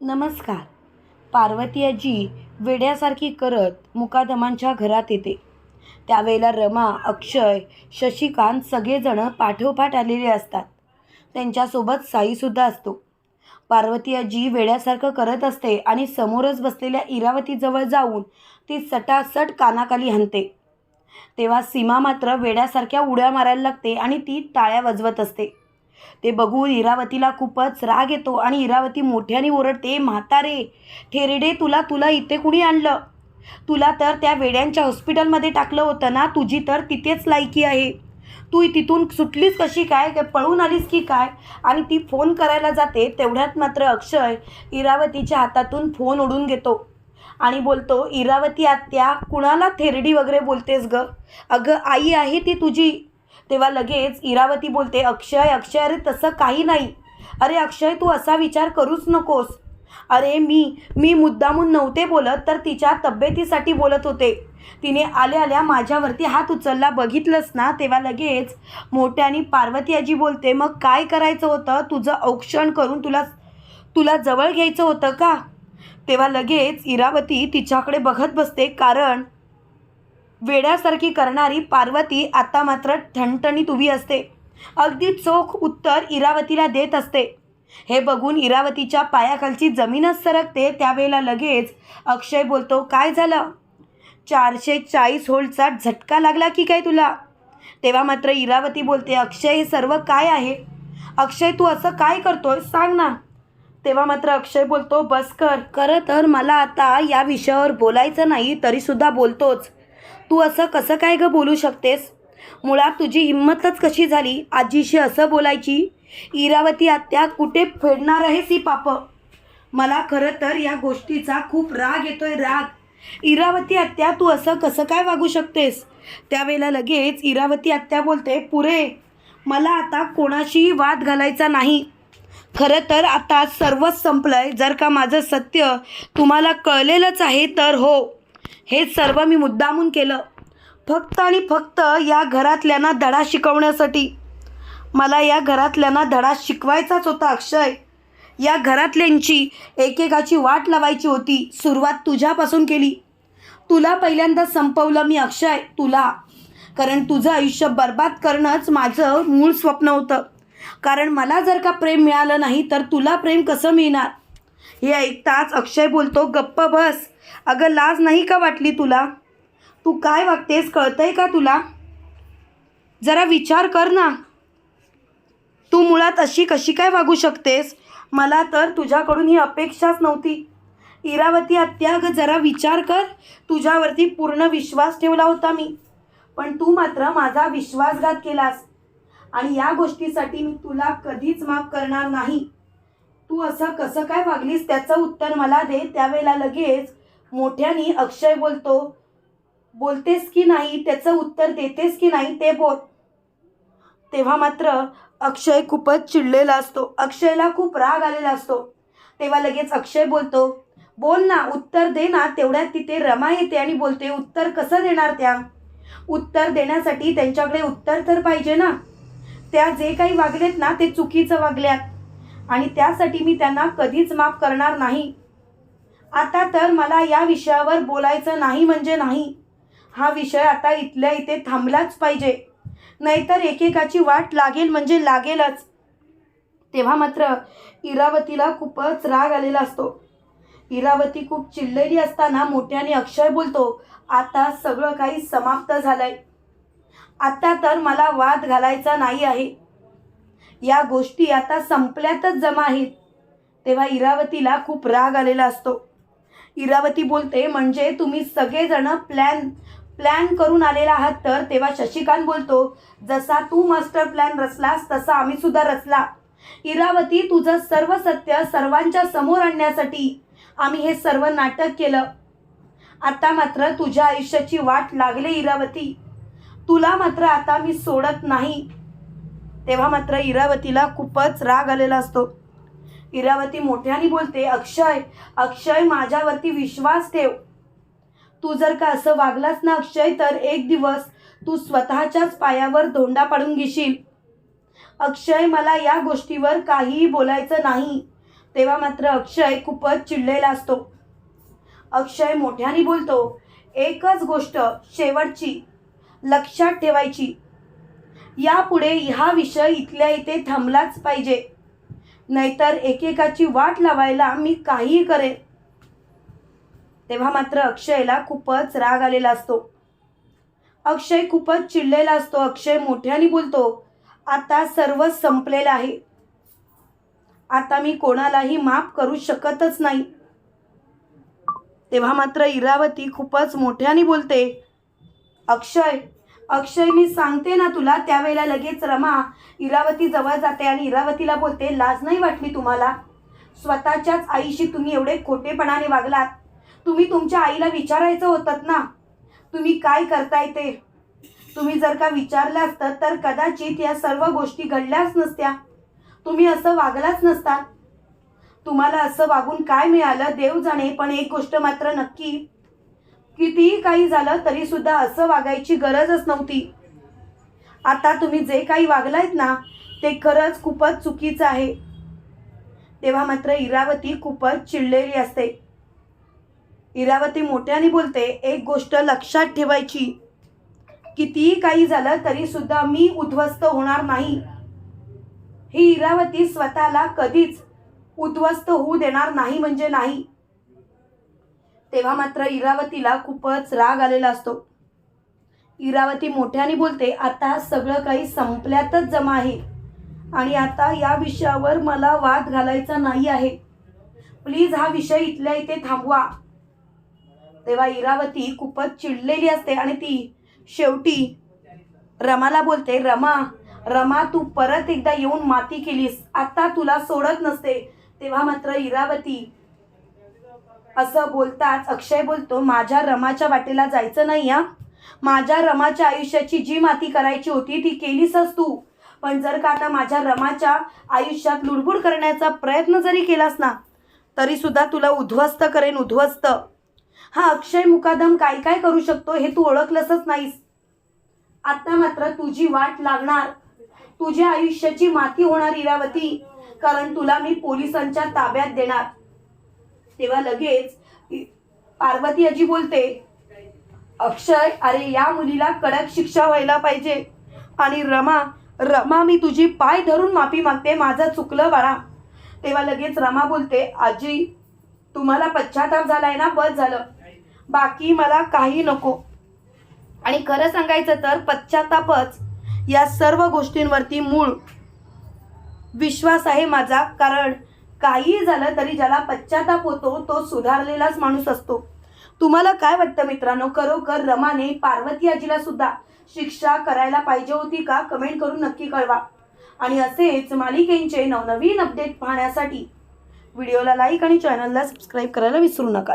नमस्कार. पार्वती आजी वेड्यासारखी करत मुकादमांच्या घरात येते. त्यावेळेला रमा अक्षय शशिकांत सगळेजणं पाठोपाठ आलेले असतात. त्यांच्यासोबत साईसुद्धा असतो. पार्वती आजी वेड्यासारखं करत असते आणि समोरच बसलेल्या इरावतीजवळ जाऊन ती सटासट कानाखाली हाणते. तेव्हा सीमा मात्र वेड्यासारख्या उड्या मारायला लागते आणि ती टाळ्या वाजवत असते. ते बघून इरावतीला खूपच राग येतो आणि इरावती मोठ्याने ओरडते म्हातारे थेरडे तुला तुला इथे कुणी आणलं? तुला तर त्या वेड्यांच्या हॉस्पिटलमध्ये टाकलं होतं ना तुझी तर तिथेच लायकी आहे. तू तिथून सुटलीस कशी काय काय पळून आलीस की काय? आणि ती फोन करायला जाते तेवढ्यात मात्र अक्षय इरावतीच्या हातातून फोन ओढून घेतो आणि बोलतो इरावती आत्या कुणाला थेरडी वगैरे बोलतेस ग? अगं आई आहे ती तुझी. तेव्हा लगेच इरावती बोलते अक्षय अक्षय अरे तसं काही नाही. अरे अक्षय तू असा विचार करूच नकोस. अरे मी मी मुद्दामून नव्हते बोलत तर तिच्या तब्येतीसाठी बोलत होते. तिने आल्या आल्या माझ्यावरती हात उचलला. बघितलंस ना? तेव्हा लगेच मोठ्याने पार्वती आजी बोलते मग काय करायचं होतं? तुझं औक्षण करून तुला तुला जवळ घ्यायचं होतं का? तेव्हा लगेच इरावती तिच्याकडे बघत बसते कारण वेड्यासारखी करणारी पार्वती आता मात्र ठणठणीत उभी असते. अगदी चोख उत्तर इरावतीला देत असते. हे बघून इरावतीच्या पायाखालची जमीनच सरकते त्यावेळेला लगेच अक्षय बोलतो काय झालं? चारशे चाळीस होल्डचा झटका लागला की काय तुला? तेव्हा मात्र इरावती बोलते अक्षय हे सर्व काय आहे? अक्षय तू असं काय करतोय? सांग ना. तेव्हा मात्र अक्षय बोलतो बस कर. खरं तर मला आता या विषयावर बोलायचं नाही तरीसुद्धा बोलतोच. तू असं कसं काय गं बोलू शकतेस? मुळात तुझी हिंमतच कशी झाली? आजीशी असं बोलायची? इरावती आत्या कुठे फेडणार आहेस ही पापं? मला खरं तर या गोष्टीचा खूप राग येतोय राग. इरावती आत्या तू असं कसं काय वागू शकतेस? त्यावेळेला लगेच इरावती आत्या बोलते पुरे मला आता कोणाशीही वाद घालायचा नाही. खरं तर आता सर्वच संपलं आहे जर का माझं सत्य तुम्हाला कळलेलंच आहे तर हो. हे सर्व मी मुद्दामून केलं. फक्त आणि फक्त या घरातल्यांना धडा शिकवण्यासाठी. मला या घरातल्यांना धडा शिकवायचाच होता अक्षय. या घरातल्यांची एकेकाची वाट लावायची होती सुरुवात तुझ्यापासून केली. तुला पहिल्यांदा संपवलं मी अक्षय तुला. कारण तुझं आयुष्य बर्बाद करणंच माझं मूळ स्वप्न होतं. कारण मला जर का प्रेम मिळालं नाही तर तुला प्रेम कसं मिळणार? हे ऐकताच अक्षय बोलतो गप्प बस. अगं लाज नाही का वाटली तुला? तू काय वागतेस कळतंय का तुला? जरा विचार कर ना. तू मुळात अशी कशी काय वागू शकतेस? मला तर तुझ्याकडून ही अपेक्षाच नव्हती. इरावती अत्याग जरा विचार कर. तुझ्यावरती पूर्ण विश्वास ठेवला होता मी. पण तू मात्र माझा विश्वासघात केलास. आणि या गोष्टीसाठी मी तुला कधीच माफ करणार नाही. तू असं कसं काय वागलीस त्याचं उत्तर मला दे. त्यावेळेला लगेच मोठ्याने अक्षय बोलतो बोलतेस की नाही त्याचं उत्तर देतेस की नाही ते बोल. तेव्हा मात्र अक्षय खूपच चिडलेला असतो. अक्षयला खूप राग आलेला असतो. तेव्हा लगेच अक्षय बोलतो बोल ना उत्तर दे ना तेवढ्यात तिथे रमा येते आणि बोलते उत्तर कसं देणार त्या? उत्तर देण्यासाठी त्यांच्याकडे उत्तर तर पाहिजे ना? त्या जे काही वागलेत ना ते चुकीचं वागल्यात. आणि त्यासाठी मी त्यांना कधीच माफ करणार नाही. आता तर मला या विषयावर बोलायचं नाही म्हणजे नाही. हा विषय आता इथल्या इथे थांबलाच पाहिजे. नाहीतर एकेकाची वाट लागेल म्हणजे लागेलच. तेव्हा मात्र इरावतीला खूपच राग आलेला असतो. इरावती खूप चिडलेली असताना मोठ्याने अक्षय बोलतो आता सगळं काही समाप्त झालंय. आता तर मला वाद घालायचा नाही आहे. या गोष्टी आता संपल्यातच जमा आहेत. तेव्हा इरावतीला खूप राग आलेला असतो. इरावती बोलते म्हणजे तुम्ही सगळेजण प्लॅन प्लॅन करून आलेला आहात तर तेव्हा शशिकांत बोलतो जसा तू मास्टर प्लॅन रचलास तसा आम्ही सुद्धा रचला. इरावती तुझं सर्व सत्य सर्वांच्या समोर आणण्यासाठी आम्ही हे सर्व नाटक केलं. आता मात्र तुझ्या आयुष्याची वाट लागले इरावती. तुला मात्र आता मी सोडत नाही. तेव्हा मात्र इरावतीला खूपच राग आलेला असतो. इरावती मोठ्याने बोलते अक्षय अक्षय माझ्यावरती विश्वास ठेव. तू जर का असं वागलास ना अक्षय तर एक दिवस तू स्वतःच्याच पायावर धोंडा पाडून घेशील. अक्षय मला या गोष्टीवर काहीही बोलायचं नाही. तेव्हा मात्र अक्षय खूपच चिडलेला असतो. अक्षय मोठ्याने बोलतो एकच गोष्ट शेवटची लक्षात ठेवायची. यापुढे हा विषय इथल्या इथे थांबलाच पाहिजे. नाहीतर एकेकाची वाट लावायला मी काहीही करेन. तेव्हा मात्र अक्षयला खूपच राग आलेला असतो. अक्षय खूपच चिडलेला असतो. अक्षय मोठ्याने बोलतो आता सर्व संपलेलं आहे. आता मी कोणालाही माफ करू शकतच नाही. तेव्हा मात्र इरावती खूपच मोठ्याने बोलते अक्षय अक्षय मी सांगते ना तुला त्यावेळेला लगेच रमा इरावती जवळ जाते आणि इरावतीला बोलते लाज नाही वाटली तुम्हाला? स्वतःच्याच आईशी तुम्ही एवढे खोटेपणाने वागलात. तुम्ही तुमच्या आईला विचारायचं होतं ना? तुम्ही काय करताय ते? तुम्ही जर का विचारलं असतं तर कदाचित या सर्व गोष्टी घडल्याच नसत्या. तुम्ही असं वागलाच नसता. तुम्हाला असं वागून काय मिळालं? देव जाणे पण एक गोष्ट मात्र नक्की कितीही काही झालं तरी सुद्धा असं वागायची गरजच नव्हती. आता तुम्ही जे काही वागलायत ना ते खरंच खूपच चुकीचं आहे. तेव्हा मात्र इरावती खूपच चिडलेली असते. इरावती मोठ्याने बोलते एक गोष्ट लक्षात ठेवायची. कितीही काही झालं तरी सुद्धा मी उद्ध्वस्त होणार नाही. ही इरावती स्वतःला कधीच उद्ध्वस्त होऊ देणार नाही म्हणजे नाही. तेव्हा मात्र इरावतीला खूपच राग आलेला असतो. इरावती मोठ्याने बोलते आता सगळं काही संपल्यातच जमा आहे. आणि आता या विषयावर मला वाद घालायचा नाही आहे. प्लीज हा विषय इथल्या इथे थांबवा. तेव्हा इरावती खूपच चिडलेली असते आणि ती शेवटी रमाला बोलते रमा रमा तू परत एकदा येऊन माती केलीस. आता तुला सोडत नसते. तेव्हा मात्र इरावती असं बोलताच अक्षय बोलतो माझ्या रमाच्या वाटेला जायचं नाही हा. माझ्या रमाच्या आयुष्याची जी माती करायची होती ती केलीसच तू. पण जर का आता माझ्या रमाच्या आयुष्यात लुडबुड करण्याचा प्रयत्न जरी केलास ना तरी सुद्धा तुला उद्ध्वस्त करेन उद्ध्वस्त. हा अक्षय मुकादम काय काय करू शकतो हे तू ओळखलंसच नाहीस. आता मात्र तुझी वाट लागणार. तुझ्या आयुष्याची माती होणार इरावती कारण तुला मी पोलिसांच्या ताब्यात देणार. तेव्हा लगेच पार्वती आजी बोलते अक्षय अरे या मुलीला कडक शिक्षा व्हायला पाहिजे. आणि रमा रमा मी तुझी पाय धरून माफी मागते माझं चुकलं बाळा. तेव्हा लगेच रमा बोलते आजी तुम्हाला पश्चाताप झालाय ना बस झालं. बाकी मला काही नको. आणि खरं सांगायचं तर पश्चातापच या सर्व गोष्टींवरती मूळ विश्वास आहे माझा. कारण काहीही झालं तरी ज्याला पश्चाताप होतो तो सुधारलेलाच माणूस असतो. तुम्हाला काय वाटतं मित्रांनो? खरोखर रमाने पार्वती आजीला सुद्धा शिक्षा करायला पाहिजे होती का? कमेंट करून नक्की कळवा. आणि असेच मालिकेंचे नवनवीन अपडेट पाहण्यासाठी व्हिडिओला लाईक आणि चॅनलला सबस्क्राईब करायला विसरू नका.